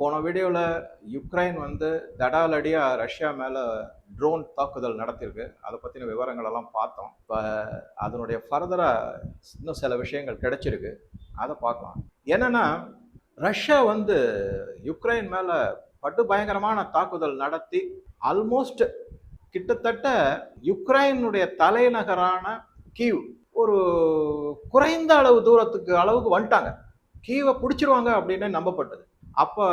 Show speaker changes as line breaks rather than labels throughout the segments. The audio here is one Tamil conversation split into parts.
போன வீடியோவில் யுக்ரைன் வந்து தடாலடியாக ரஷ்யா மேலே ட்ரோன் தாக்குதல் நடத்தியிருக்கு. அதை பற்றின விவரங்கள் எல்லாம் பார்த்தோம். இப்போ அதனுடைய ஃபர்தராக இன்னும் சில விஷயங்கள் கிடைச்சிருக்கு. அதை பார்க்கலாம். என்னென்னா ரஷ்யா வந்து யுக்ரைன் மேலே பட்டு பயங்கரமான தாக்குதல் நடத்தி ஆல்மோஸ்ட் கிட்டத்தட்ட யுக்ரைனுடைய தலைநகரான கீவ் ஒரு குறைந்த அளவு தூரத்துக்கு அளவுக்கு வந்துட்டாங்க. கீவை பிடிச்சிருவாங்க அப்படின்னு நம்பப்பட்டது. அப்போ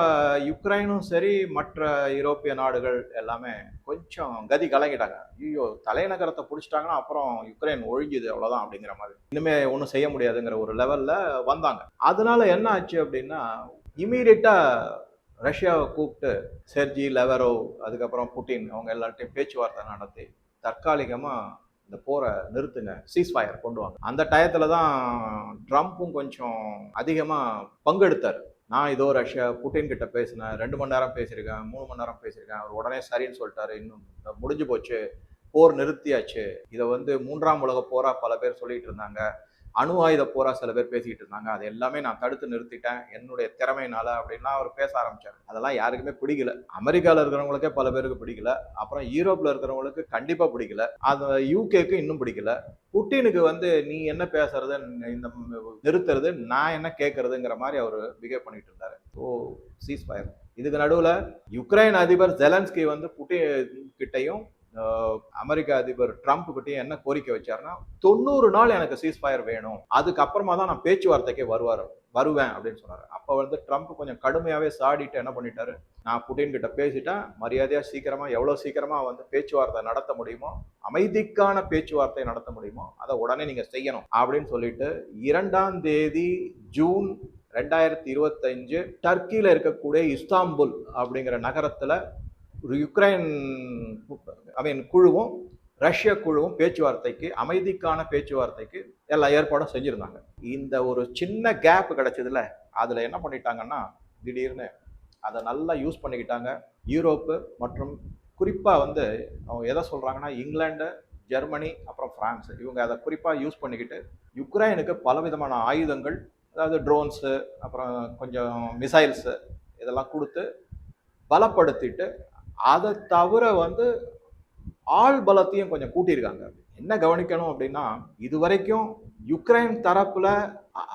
யுக்ரைனும் சரி மற்ற யூரோப்பிய நாடுகள் எல்லாமே கொஞ்சம் கதி கலங்கிட்டாங்க. ஐயோ தலைநகரத்தை பிடிச்சிட்டாங்கன்னா அப்புறம் யுக்ரைன் ஒழிஞ்சுது அவ்வளோதான் அப்படிங்கிற மாதிரி. இனிமே ஒன்றும் செய்ய முடியாதுங்கிற ஒரு லெவலில் வந்தாங்க. அதனால என்ன ஆச்சு அப்படின்னா இமீடியட்டாக ரஷ்யாவை கூப்பிட்டு செர்ஜி லெவரோவ் அதுக்கப்புறம் புட்டின் அவங்க எல்லார்ட்டையும் பேச்சுவார்த்தை நடத்தி தற்காலிகமாக இந்த போரை நிறுத்துங்க சீஸ்ஃபயர் கொண்டு வாங்க. அந்த டயத்தில் தான் ட்ரம்ப்பும் கொஞ்சம் அதிகமாக பங்கெடுத்தார். நான் இதோ ரஷ்யா புட்டின் கிட்ட பேசினேன் ரெண்டு மணி நேரம் பேசியிருக்கேன் மூணு மணி நேரம் பேசியிருக்கேன். அவர் உடனே சரின்னு சொல்லிட்டாரு. இன்னும் முடிஞ்சு போச்சு போர் நிறுத்தியாச்சு. இதை வந்து மூன்றாம் உலக போராக பல பேர் சொல்லிட்டு இருந்தாங்க. அணு ஆயுத போரா சில பேர் பேசிக்கிட்டு இருந்தாங்க. அது எல்லாமே நான் தடுத்து நிறுத்திட்டேன். என்னுடைய திறமையினால அப்படின்லாம் அவர் பேச ஆரம்பிச்சார். அதெல்லாம் யாருக்குமே பிடிக்கல. அமெரிக்காவில் இருக்கிறவங்களுக்கே பல பேருக்கு பிடிக்கல. அப்புறம் யூரோப்ல இருக்கிறவங்களுக்கு கண்டிப்பா பிடிக்கல. அது யூகேக்கு இன்னும் பிடிக்கல. புட்டினுக்கு வந்து நீ என்ன பேசுறது இந்த நிறுத்துறது நான் என்ன கேட்கறதுங்கிற மாதிரி அவர் பிஹேவ் பண்ணிட்டு இருந்தாரு. ஓ சீஸ் ஃபயர் இதுக்கு நடுவில் யுக்ரைன் அதிபர் ஜெலன்ஸ்கி வந்து புட்டின் கிட்டையும் அமெரிக்க அதிபர் ட்ரம்ப் கிட்டே என்ன கோரிக்கை வச்சாருன்னா தொண்ணூறு நாள் எனக்கு சீஸ் ஃபயர் வேணும். அதுக்கப்புறமா தான் நான் பேச்சுவார்த்தைக்கே வருவார் வருவேன் அப்படின்னு சொன்னார். அப்போ வந்து ட்ரம்ப் கொஞ்சம் கடுமையாகவே சாடிட்டு என்ன பண்ணிட்டாரு? நான் புட்டின் கிட்ட பேசிட்டேன் மரியாதையாக சீக்கிரமாக எவ்வளோ சீக்கிரமாக வந்து பேச்சுவார்த்தை நடத்த முடியுமோ அமைதிக்கான பேச்சுவார்த்தை நடத்த முடியுமோ அதை உடனே நீங்கள் செய்யணும் அப்படின்னு சொல்லிட்டு இரண்டாம் தேதி ஜூன் ரெண்டாயிரத்தி இருபத்தஞ்சு டர்க்கியில் இருக்கக்கூடிய இஸ்தாம்புல் அப்படிங்கிற நகரத்தில் ஒரு யுக்ரைன் அவன் குழுவும் ரஷ்ய குழுவும் பேச்சுவார்த்தைக்கு அமைதிக்கான பேச்சுவார்த்தைக்கு எல்லா ஏற்பாடும் செஞ்சுருந்தாங்க. இந்த ஒரு சின்ன கேப் கிடைச்சதுல அதில் என்ன பண்ணிட்டாங்கன்னா திடீர்னு அதை நல்லா யூஸ் பண்ணிக்கிட்டாங்க. யூரோப்பு மற்றும் குறிப்பாக வந்து அவங்க எதை சொல்கிறாங்கன்னா இங்கிலாண்டு ஜெர்மனி அப்புறம் ஃப்ரான்ஸ் இவங்க அதை குறிப்பாக யூஸ் பண்ணிக்கிட்டு யுக்ரைனுக்கு பலவிதமான ஆயுதங்கள் அதாவது ட்ரோன்ஸு அப்புறம் கொஞ்சம் மிசைல்ஸு இதெல்லாம் கொடுத்து பலப்படுத்திட்டு அதை தவிர வந்து ஆள் பலத்தையும் கொஞ்சம் கூட்டியிருக்காங்க. என்ன கவனிக்கணும் அப்படின்னா இதுவரைக்கும் யுக்ரைன் தரப்புல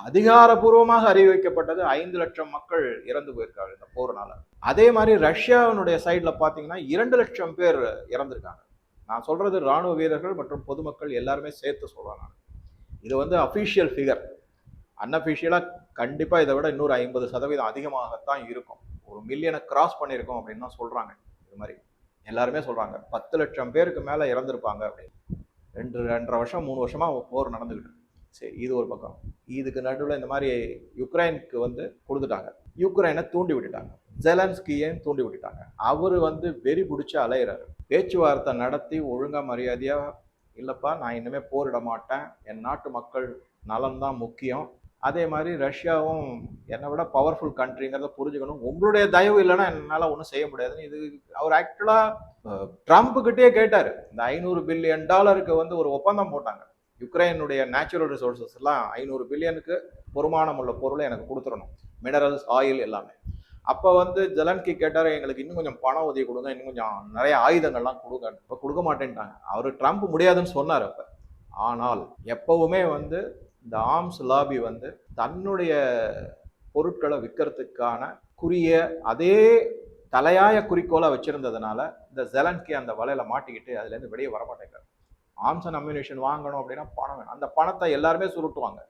அதிகாரபூர்வமாக அறிவிக்கப்பட்டது ஐந்து லட்சம் மக்கள் இறந்து போயிருக்காங்க இந்த போர்னால. அதே மாதிரி ரஷ்யாவினுடைய சைட்ல பாத்தீங்கன்னா இரண்டு லட்சம் பேர் இறந்திருக்காங்க. நான் சொல்றது ராணுவ வீரர்கள் மற்றும் பொதுமக்கள் எல்லாருமே சேர்த்து சொல்றேன் நான். இது வந்து அஃபீஷியல் ஃபிகர் அன்அஃபிஷியலாக கண்டிப்பாக இதை விட இன்னொரு ஐம்பது சதவீதம் அதிகமாகத்தான் இருக்கும். ஒரு மில்லியனை கிராஸ் பண்ணியிருக்கோம் அப்படின்னு தான் சொல்கிறாங்க இது மாதிரி. எல்லாருமே சொல்கிறாங்க பத்து லட்சம் பேருக்கு மேலே இறந்துருப்பாங்க அப்படின்னு. ரெண்டு ரெண்டரை வருஷம் மூணு வருஷமாக போர் நடந்துக்கிட்டு சரி இது ஒரு பக்கம். இதுக்கு நடுவில் இந்த மாதிரி யுக்ரைனுக்கு வந்து கொடுத்துட்டாங்க. யுக்ரைனை தூண்டி விட்டுட்டாங்க. ஜெலன்ஸ்கியையும் தூண்டி விட்டுட்டாங்க? அவர் வந்து வெறி பிடிச்சி அலையிறாரு. பேச்சுவார்த்தை நடத்தி ஒழுங்காக மரியாதையாக இல்லைப்பா நான் இனிமேல் போரிட மாட்டேன். என் நாட்டு மக்கள் நலன்தான் முக்கியம். அதே மாதிரி ரஷ்யாவும் என்னை விட பவர்ஃபுல் கண்ட்ரிங்கிறத புரிஞ்சுக்கணும். உங்களுடைய தயவு இல்லைன்னா என்னால் ஒன்றும் செய்ய முடியாதுன்னு இது அவர் ஆக்சுவலாக ட்ரம்ப்புக்கிட்டே கேட்டார். இந்த ஐநூறு பில்லியன் டாலருக்கு வந்து ஒரு ஒப்பந்தம் போட்டாங்க. யுக்ரைனுடைய நேச்சுரல் ரிசோர்ஸஸ் எல்லாம் ஐநூறு பில்லியனுக்கு பொறுமானம் உள்ள பொருளை எனக்கு கொடுத்துடணும். மினரல்ஸ் ஆயில் எல்லாமே. அப்போ வந்து ஜெலன்கி கேட்டார் எங்களுக்கு இன்னும் கொஞ்சம் பண உதவி கொடுங்க இன்னும் கொஞ்சம் நிறைய ஆயுதங்கள்லாம் கொடுங்க. இப்போ கொடுக்க மாட்டேன்ட்டாங்க. அவர் ட்ரம்ப் முடியாதுன்னு சொன்னார் அப்போ. ஆனால் எப்பவுமே வந்து இந்த ஆர்ம்ஸ் லாபி வந்து தன்னுடைய பொருட்களை விற்கிறதுக்கான குறிய அதே தலையாய குறிக்கோளை வச்சிருந்ததுனால இந்த ஜெலன்கி அந்த வலையில மாட்டிக்கிட்டு அதுலேருந்து வெளியே வரமாட்டேங்கிறார். ஆர்ம்ஸ் அண்ட் அம்யூனேஷன் வாங்கணும் அப்படின்னா பணம் வேணும். அந்த பணத்தை எல்லாருமே சுருட்டுவாங்க.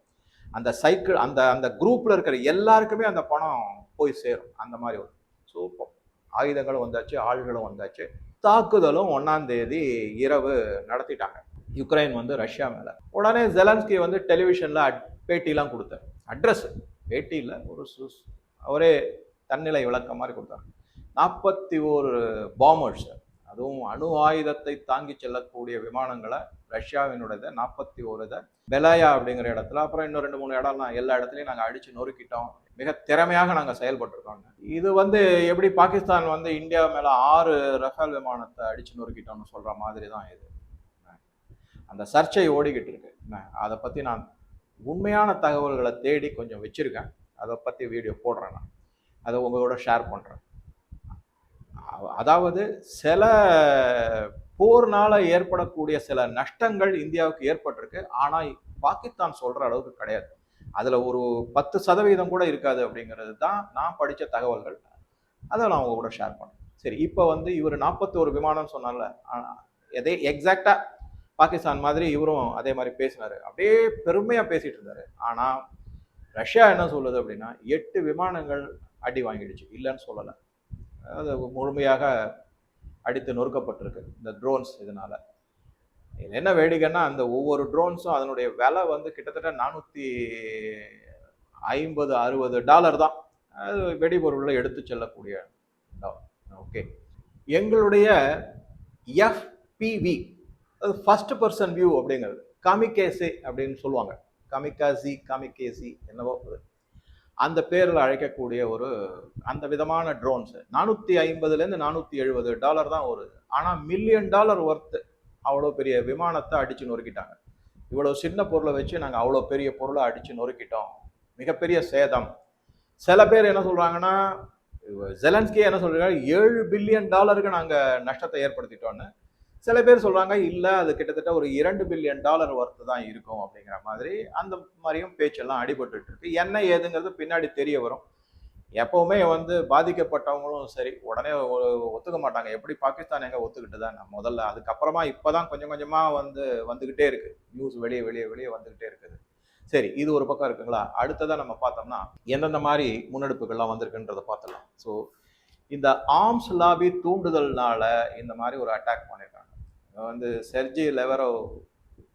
அந்த சைக்கிள் அந்த அந்த குரூப்பில் இருக்கிற எல்லாருக்குமே அந்த பணம் போய் சேரும். அந்த மாதிரி ஒரு சூப்பர். ஆயுதங்களும் வந்தாச்சு ஆள்களும் வந்தாச்சு. தாக்குதலும் ஒன்றாந்தேதி இரவு நடத்திட்டாங்க. யுக்ரைன் வந்து ரஷ்யா மேலே. உடனே ஜெலன்ஸ்கி வந்து டெலிவிஷனில் அட்- பேட்டிலாம் கொடுத்தார். அட்ரஸ் பேட்டியில் ஒரு சு- அவரே தன்னிலை விளக்கம் மாதிரி கொடுத்தார். நாற்பத்தி ஒரு பாம்பர்ஸ் அதுவும் அணு ஆயுதத்தை தாங்கி செல்லக்கூடிய விமானங்களை ரஷ்யாவினுடைய நாற்பத்தி ஒரு இதை பெலாயா அப்படிங்கிற இடத்துல அப்புறம் இன்னும் ரெண்டு மூணு இடம்லாம் எல்லா இடத்துலையும் நாங்கள் அடித்து நொறுக்கிட்டோம். மிக திறமையாக நாங்கள் செயல்பட்டுருக்கோங்க இது வந்து எப்படி பாகிஸ்தான் வந்து இந்தியா மேலே ஆறு ரஃபேல் விமானத்தை அடிச்சு நொறுக்கிட்டோம்னு சொல்கிற மாதிரி தான் இது. அந்த சர்ச்சை ஓடிக்கிட்டு இருக்கு. என்ன, அதை பற்றி நான் உண்மையான தகவல்களை தேடி கொஞ்சம் வச்சுருக்கேன். அதை பற்றி வீடியோ போடுறேன் நான். அதை உங்களோட ஷேர் பண்ணுறேன் அதாவது சில போர்னால் ஏற்படக்கூடிய சில நஷ்டங்கள் இந்தியாவுக்கு ஏற்பட்டிருக்கு. ஆனால் பாகிஸ்தான் சொல்கிற அளவுக்கு கிடையாது. அதில் ஒரு பத்து சதவீதம் கூட இருக்காது அப்படிங்கிறது தான் நான் படித்த தகவல்கள். அதை நான் உங்க கூட ஷேர் பண்ணேன் சரி இப்போ வந்து இவர் நாற்பத்தோரு விமானம் சொன்னார்ல எதே எக்ஸாக்டாக பாகிஸ்தான் மாதிரி இவரும் அதே மாதிரி பேசினார். அப்படியே பெருமையாக பேசிகிட்டு இருந்தார். ஆனால் ரஷ்யா என்ன சொல்லுது அப்படின்னா எட்டு விமானங்கள் அடி வாங்கிடுச்சு. இல்லைன்னு சொல்லலை. அது முழுமையாக அடித்து நொறுக்கப்பட்டிருக்கு இந்த ட்ரோன்ஸ் இதனால். இது என்ன வேடிக்கைன்னா அந்த ஒவ்வொரு ட்ரோன்ஸும் அதனுடைய விலை வந்து கிட்டத்தட்ட நானூற்றி ஐம்பது அறுபது டாலர் தான். அது வெடிபொருளில் எடுத்து செல்லக்கூடிய ஓகே. எங்களுடைய எஃபிவி அது ஃபர்ஸ்ட் பர்சன் வியூ அப்படிங்கிறது. காமிகேசி அப்படின்னு சொல்லுவாங்க. காமிகாசி காமிகேசி என்னவோ அது. அந்த பேரில் அழைக்கக்கூடிய ஒரு அந்த விதமான ட்ரோன்ஸு நானூற்றி ஐம்பதுலேருந்து நானூற்றி எழுபது டாலர் தான் வருது ஆனால் மில்லியன் டாலர் ஒர்த்து அவ்வளோ பெரிய விமானத்தை அடித்து நொறுக்கிட்டாங்க. இவ்வளோ சின்ன பொருளை வச்சு நாங்கள் அவ்வளோ பெரிய பொருளை அடித்து நொறுக்கிட்டோம். மிகப்பெரிய சேதம். சில பேர் என்ன சொல்கிறாங்கன்னா ஜெலன்ஸ்கே என்ன சொல்கிறாங்க ஏழு பில்லியன் டாலருக்கு நாங்கள் நஷ்டத்தை ஏற்படுத்திட்டோன்னு சில பேர் சொல்றாங்க இல்லை அது கிட்டத்தட்ட ஒரு இரண்டு பில்லியன் டாலர் ஒர்த்து தான் இருக்கும் அப்படிங்கிற மாதிரி அந்த மாதிரியும் பேச்செல்லாம் அடிபட்டு இருக்கு. என்ன ஏதுங்கிறது பின்னாடி தெரிய வரும். எப்பவுமே வந்து பாதிக்கப்பட்டவங்களும் சரி உடனே ஒ- ஒத்துக்க மாட்டாங்க. எப்படி பாகிஸ்தான் எங்க ஒத்துக்கிட்டு தான் முதல்ல அதுக்கப்புறமா இப்பதான் கொஞ்சம் கொஞ்சமா வந்து வந்துகிட்டே இருக்கு. நியூஸ் வெளியே வெளியே வெளியே வந்துகிட்டே இருக்குது. சரி இது ஒரு பக்கம் இருக்குங்களா? அடுத்ததாக நம்ம பார்த்தோம்னா எந்தெந்த மாதிரி முன்னெடுப்புகள்லாம் வந்திருக்குன்றதை பார்த்துடலாம். ஸோ இந்த ஆர்ம்ஸ் லாபி தூண்டுதல்னால இந்த மாதிரி ஒரு அட்டாக் பண்ணியிருக்காங்க வந்து Sergei Lavrov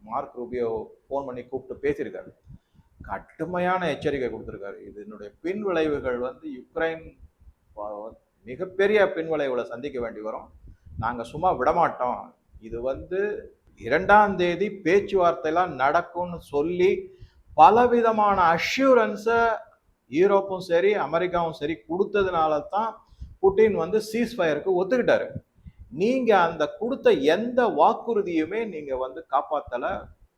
Marco Rubio phone பண்ணி கூப்பிட்டு பேசியிருக்காரு. கடுமையான எச்சரிக்கை கொடுத்துருக்காரு. இதனுடைய பின் விளைவுகள் வந்து யுக்ரைன் மிகப்பெரிய பின் விளைவுகளை சந்திக்க வேண்டி வரும். நாங்கள் சும்மா விடமாட்டோம். இது வந்து இரண்டாம் தேதி பேச்சுவார்த்தைலாம் நடக்கும்னு சொல்லி பலவிதமான அஷ்யூரன்ஸை யூரோப்பும் சரி அமெரிக்காவும் சரி கொடுத்ததுனால தான் புட்டின் வந்து சீஸ்ஃபயருக்கு ஒத்துக்கிட்டாரு. நீங்க அந்த கொடுத்த எந்த வாக்குறுதியுமே நீங்க வந்து காப்பாத்தல.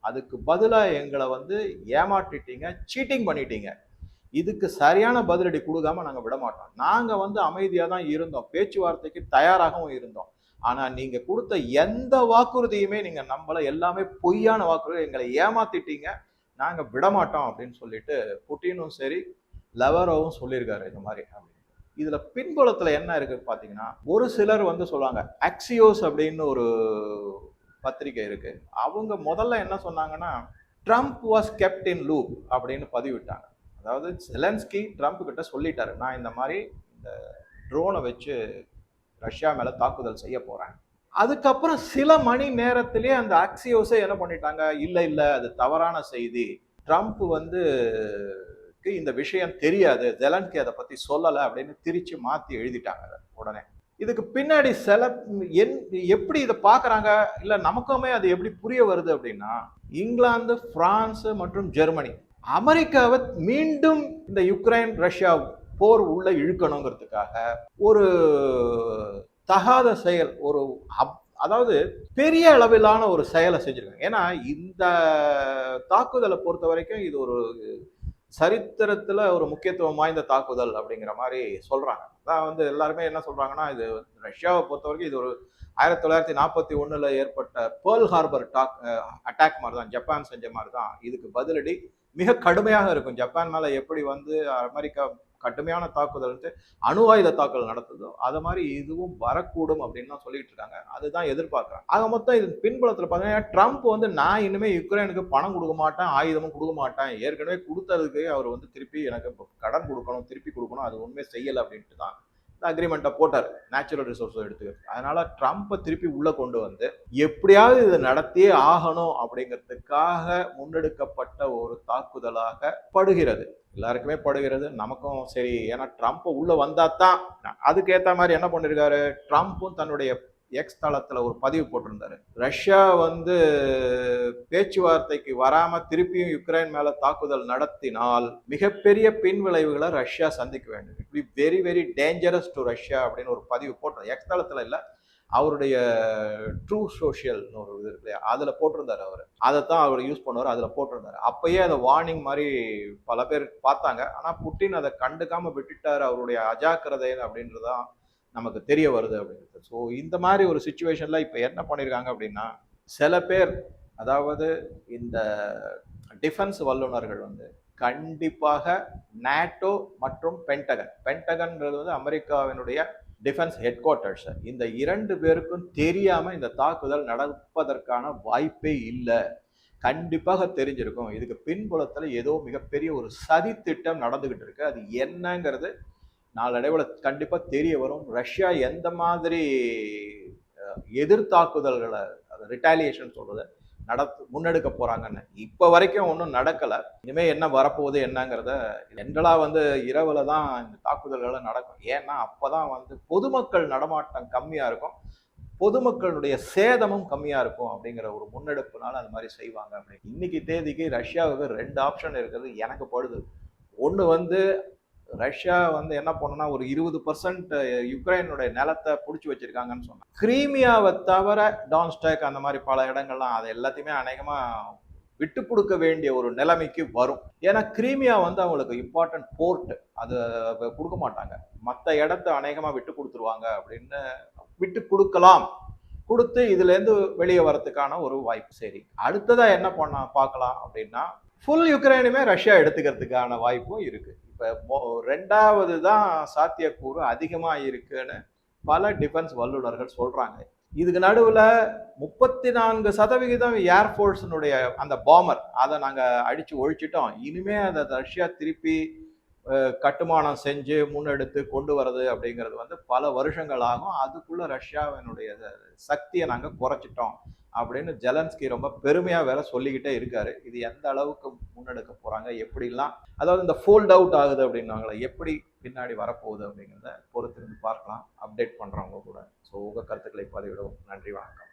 அதுக்கு பதிலா எங்களை வந்து ஏமாற்றிட்டீங்க சீட்டிங் பண்ணிட்டீங்க. இதுக்கு சரியான பதிலடி கொடுக்காம நாங்க விட மாட்டோம். நாங்க வந்து அமைதியா தான் இருந்தோம். பேச்சுவார்த்தைக்கு தயாராகவும் இருந்தோம். ஆனா நீங்க கொடுத்த எந்த வாக்குறுதியுமே நீங்க நம்மளை எல்லாமே பொய்யான வாக்குறுதி. எங்களை ஏமாத்திட்டீங்க. நாங்க விட மாட்டோம் அப்படின்னு சொல்லிட்டு புட்டினும் சரி லெவரோவும் சொல்லியிருக்காரு இந்த மாதிரி. அப்படின்னு இதுல பின்புலத்துல என்ன இருக்கு பாத்தீங்கன்னா ஒரு சிலர் வந்து சொல்லுவாங்க அக்சியோஸ் அப்படின்னு ஒரு பத்திரிகை இருக்கு. அவங்க முதல்ல என்ன சொன்னாங்கன்னா Trump was kept in loop அப்படின்னு பதிவிட்டாங்க. அதாவது செலன்ஸ்கி ட்ரம்ப் கிட்ட சொல்லிட்டாரு நான் இந்த மாதிரி இந்த ட்ரோனை வச்சு ரஷ்யா மேல தாக்குதல் செய்ய போறேன். அதுக்கப்புறம் சில மணி நேரத்திலே அந்த அக்சியோஸை என்ன பண்ணிட்டாங்க இல்லை இல்லை அது தவறான செய்தி. ட்ரம்ப் வந்து க்கு இந்த விஷயம் தெரியாது. ஜெலன்ஸ்கி அதை பற்றி சொல்லலை அப்படின்னு திரிச்சு மாற்றி எழுதிட்டாங்க உடனே. இதுக்கு பின்னாடி சில என் எப்படி இதை பார்க்குறாங்க? இல்லை நமக்குமே அது எப்படி புரிய வருது அப்படின்னா இங்கிலாந்து பிரான்ஸ் மற்றும் ஜெர்மனி அமெரிக்காவை மீண்டும் இந்த யுக்ரைன் ரஷ்யா போர் உள்ள இழுக்கணுங்கிறதுக்காக ஒரு தகாத செயல் ஒரு அப்- அதாவது பெரிய அளவிலான ஒரு செயலை செஞ்சுருக்காங்க. ஏன்னா இந்த தாக்குதலை பொறுத்த வரைக்கும் இது ஒரு சரித்திரத்தில் ஒரு முக்கியத்துவம் வாய்ந்த தாக்குதல் அப்படிங்கிற மாதிரி சொல்கிறாங்க அதான் வந்து எல்லாருமே என்ன சொல்கிறாங்கன்னா இது ரஷ்யாவை பொறுத்த வரைக்கும் இது ஒரு ஆயிரத்தி தொள்ளாயிரத்தி நாற்பத்தி ஒன்றில் ஏற்பட்ட பேர்ல் ஹார்பர் டாக் அட்டாக் மாதிரி தான் ஜப்பான் செஞ்ச மாதிரி தான் இதுக்கு பதிலடி மிக கடுமையாக இருக்கும். ஜப்பான் மேலே எப்படி வந்து அமெரிக்கா கடுமையான தாக்குதல் வந்து அணு ஆயுத தாக்குதல் நடத்துதோ அது மாதிரி இதுவும் வரக்கூடும் அப்படின்னு தான் சொல்லிட்டு இருக்காங்க. அதுதான் எதிர்பார்க்குறாங்க. ஆக மொத்தம் இது பின்புலத்தில் பார்த்தீங்கன்னா ட்ரம்ப் வந்து நான் இனிமேல் யுக்ரைனுக்கு பணம் கொடுக்க மாட்டேன் ஆயுதமும் கொடுக்க மாட்டேன். ஏற்கனவே கொடுத்ததுக்கு அவர் வந்து திருப்பி எனக்கு கடன் கொடுக்கணும் திருப்பி கொடுக்கணும். அது ஒன்றுமே செய்யலை அப்படின்ட்டு தான் இந்த அக்ரிமெண்ட்டை போட்டார். நேச்சுரல் ரிசோர்ஸை எடுத்துக்கிறது. அதனால ட்ரம்ப்பை திருப்பி உள்ள கொண்டு வந்து எப்படியாவது இதை நடத்தியே ஆகணும் அப்படிங்கிறதுக்காக முன்னெடுக்கப்பட்ட ஒரு தாக்குதலாக படுகிறது. எல்லாருக்குமே படுகிறது. நமக்கும் சரி. ஏன்னா ட்ரம்ப் உள்ளே வந்தால் தான் அதுக்கேற்ற மாதிரி என்ன பண்ணியிருக்காரு ட்ரம்ப்பும் தன்னுடைய எக்ஸ் தளத்தில் ஒரு பதிவு போட்டிருந்தாரு. ரஷ்யா வந்து பேச்சுவார்த்தைக்கு வராமல் திருப்பியும் யுக்ரைன் மேலே தாக்குதல் நடத்தினால் மிகப்பெரிய பின் விளைவுகளை ரஷ்யா சந்திக்க வேண்டும். இப்படி very very dangerous to Russia அப்படின்னு ஒரு பதிவு போட்டோம் எக்ஸ் தளத்தில் இல்லை. அவருடைய ட்ரூ சோஷியல்னு ஒரு இது இருக்கு இல்லையா? அதில் போட்டிருந்தார் அவர். அதை தான் அவர் யூஸ் பண்ணுவார் அதில் போட்டிருந்தார். அப்பயே அதை வார்னிங் மாதிரி பல பேர் பார்த்தாங்க. ஆனால் புட்டின் அதை கண்டுக்காமல் விட்டுட்டார் அவருடைய அஜாக்கிரதை அப்படின்றதான் நமக்கு தெரிய வருது அப்படின்றது. ஸோ இந்த மாதிரி ஒரு சுச்சுவேஷனில் இப்போ என்ன பண்ணியிருக்காங்க அப்படின்னா சில பேர் அதாவது இந்த டிஃபென்ஸ் வல்லுநர்கள் வந்து கண்டிப்பாக நேட்டோ மற்றும் பென்டகன் பென்டகன்ன்றது வந்து அமெரிக்காவினுடைய டிஃபென்ஸ் ஹெட் குவார்ட்டர்ஸ் இந்த இரண்டு பேருக்கும் தெரியாமல் இந்த தாக்குதல் நடப்பதற்கான வாய்ப்பே இல்லை. கண்டிப்பாக தெரிஞ்சிருக்கும். இதுக்கு பின்புலத்தில் ஏதோ மிகப்பெரிய ஒரு சதி திட்டம் நடந்துக்கிட்டு இருக்கு. அது என்னங்கிறது நாளடைவில் கண்டிப்பாக தெரிய வரும். ரஷ்யா எந்த மாதிரி எதிர்த்தாக்குதல்களை ரிட்டாலியேஷன் சொல்கிறது நடத்து முன்னெடுக்க போறாங்கன்னு. இப்போ வரைக்கும் ஒன்றும் நடக்கலை. இனிமே என்ன வரப்போகுது என்னங்கிறத ஜென்ரலா வந்து இரவுல தான் இந்த தாக்குதல்கள் நடக்கும். ஏன்னா அப்பதான் வந்து பொதுமக்கள் நடமாட்டம் கம்மியா இருக்கும். பொதுமக்களுடைய சேதமும் கம்மியா இருக்கும் அப்படிங்கிற ஒரு முன்னெடுப்புனால அது மாதிரி செய்வாங்க அப்படின்னு. இன்னைக்கு தேதிக்கு ரஷ்யாவுக்கு ரெண்டு ஆப்ஷன் இருக்குது. எனக்கு படுது. ஒன்று வந்து ரஷ்யா வந்து என்ன பண்ணுன்னா ஒரு இருபது பர்சன்ட் யுக்ரைனுடைய நிலத்தை பிடிச்சி வச்சிருக்காங்கன்னு சொன்னாங்க. கிரீமியாவை தவிர டான்ஸ்டாக் அந்த மாதிரி பல இடங்கள்லாம் அது எல்லாத்தையுமே அநேகமாக விட்டு கொடுக்க வேண்டிய ஒரு நிலைமைக்கு வரும். ஏன்னா கிரீமியா வந்து அவங்களுக்கு இம்பார்ட்டன்ட் போர்ட் அது கொடுக்க மாட்டாங்க. மற்ற இடத்த அநேகமாக விட்டு கொடுத்துருவாங்க அப்படின்னு விட்டு கொடுக்கலாம். கொடுத்து இதுலேருந்து வெளியே வரத்துக்கான ஒரு வாய்ப்பு. சரி அடுத்ததாக என்ன பண்ண பார்க்கலாம் அப்படின்னா ஃபுல் யுக்ரைனுமே ரஷ்யா எடுத்துக்கிறதுக்கான வாய்ப்பும் இருக்குது ரெண்டாவது தான் சாத்தியக்கூறு அதிகமாக இருக்குன்னு பல டிஃபென்ஸ் வல்லுநர்கள் சொல்கிறாங்க இதுக்கு நடுவில் முப்பத்தி நான்கு சதவிகிதம் ஏர்ஃபோர்ஸினுடைய அந்த பாமர் அதை நாங்கள் அடித்து ஒழிச்சிட்டோம். இனிமே அதை ரஷ்யா திருப்பி கட்டுமானம் செஞ்சு முன்னெடுத்து கொண்டு வர்றது அப்படிங்கிறது வந்து பல வருஷங்கள் ஆகும். அதுக்குள்ளே ரஷ்யாவினுடைய சக்தியை நாங்கள் குறைச்சிட்டோம். அப்படின்னு ஜெலன்ஸ்கி ரொம்ப பெருமையாக வேற சொல்லிக்கிட்டே இருக்காரு. இது எந்த அளவுக்கு முன்னெடுக்க போகிறாங்க எப்படிலாம் அதாவது இந்த ஃபோல்ட் அவுட் ஆகுது அப்படின்னாங்களே எப்படி பின்னாடி வரப்போகுது அப்படிங்கிறத பொறுத்திருந்து பார்க்கலாம். அப்டேட் பண்ணுறவங்க கூட. ஸோ உங்கள் கருத்துக்களை பதிவிடவும். நன்றி வணக்கம்.